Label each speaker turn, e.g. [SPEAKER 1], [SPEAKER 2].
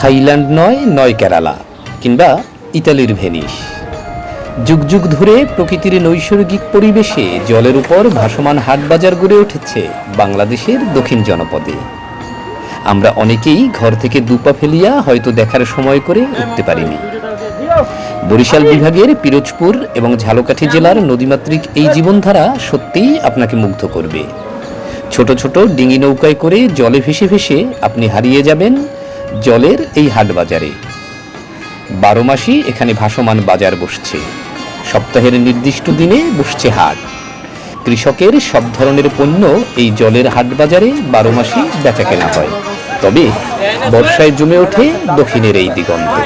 [SPEAKER 1] Thailand নয় নয় কেরালা, কিংবা ইতালির ভেনিস। যুগ যুগ ধরে প্রকৃতির নৈসর্গিক পরিবেশে জলের উপর ভাসমান হাটবাজার গড়ে উঠেছে বাংলাদেশের দক্ষিণ জনপদে। আমরা অনেকেই ঘর থেকে দুপা ফেলিয়া হয়তো দেখার সময় করে উঠতে পারিনি। বরিশাল বিভাগের পিরোজপুর এবং ঝালকাঠি জেলার নদীমাতৃক এই জীবনধারা সত্যিই আপনাকে মুগ্ধ করবে। ছোট ছোট ডিঙি নৌকায় করে জলে ভেসে ভেসে আপনি হারিয়ে যাবেন জলের এই হাট বাজারে বারো মাসই এখানে ভাসমান বাজার বসছে। সপ্তাহের নির্দিষ্ট দিনে বসছে হাট। কৃষকের সব ধরনের পণ্য এই জলের হাট বাজারে বারো মাসই বেচা কেনা হয়। তবে বর্ষায় জমে ওঠে দক্ষিণের এই দিগন্তে।